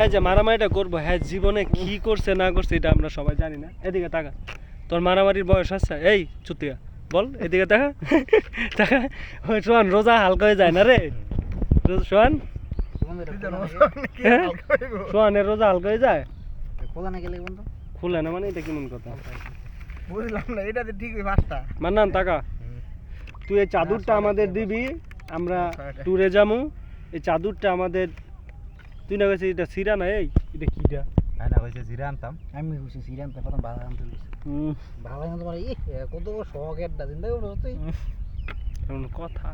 হ্যাঁ যে মারামারিটা করব হ্যাঁ জীবনে কি করছে না করছে এটা আমরা সবাই জানি না। এদিকে তাকা। তোর মারামারির বয়স আছে এই চুতিয়া বল এদিকে তাকা। ওই শোন রোজা হালকা হয়ে যায় না রে? রোজ- শোন। হ্যাঁ? রোজা হালকা হয়ে যায়? খোলা না গেলে বন্ধু খুলে না মানে এটা কেমন কথা? বুঝলাম না এটা তো ঠিক পাঁচটা। মান্নান টাকা তুই এই চাদরটা আমাদের দিবি আমরা ট্যুরে যামু এই চাদরটা আমাদের তুই না গেছিস এটা সিরা না এই? এটা কিটা না হয়েছে জিরা আনতাম। আমি খুশি সিরিয়ান তো প্রথম ভালো আনতে হুম, ভালো আনতে পারে ই কত বড় শখের দা চিন্তা করো তুই। এমন কথা।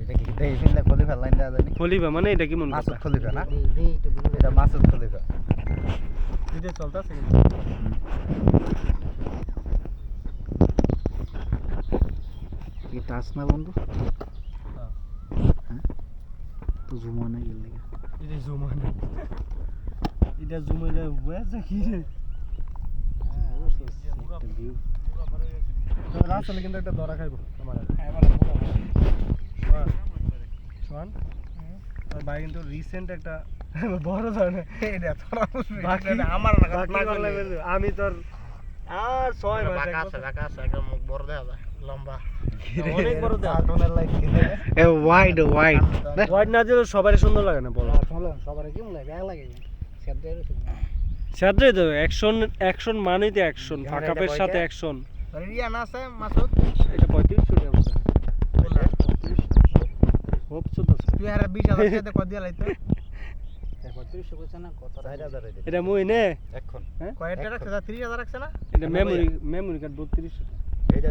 এটা কি এটা এই ফিল্ডে খলিফা লাইন খলিফা মানে এটা কেমন কথা? মাসুদ খলিফা না? একটু এটা মাসুদ খলিফা। এটা চলতেছে কি টাচ না বন্ধু? হ্যাঁ। তো জুমা না গেলে এটা জমা না এটা কি রে রাস্তালে কিন্তু একটা দরা খাইব আমার শোন ভাই কিন্তু রিসেন্ট একটা বড় ধরনের। আমার। আমি তোর আর ছয় মাস বছর- অনেক বড় ওয়াইড ওয়াইড না দিলে সবারই সুন্দর লাগে না বলো। সবার কি লাগে? ব্যাগ লাগে সেদ্ধ গেছে সাথে তো অ্যাকশন অ্যাকশন মানেই তো অ্যাকশন ফাঁকাপের সাথে অ্যাকশন রিয়া না আছে মাসুদ। এটা পঁয়ত্রিশশো টাকা পড়ে। হোপ চোদ্দ তুই আর 20000 টাকা কত দিয়া লাইতো? 3500 কইছ না কত চার হাজার এটা মুই নে। এখন। হ্যাঁ? কয় টাকা রাখছে 30000 রাখছে না? এটা মেমোরি মেমোরি কার্ড বত্রিশশো এইটা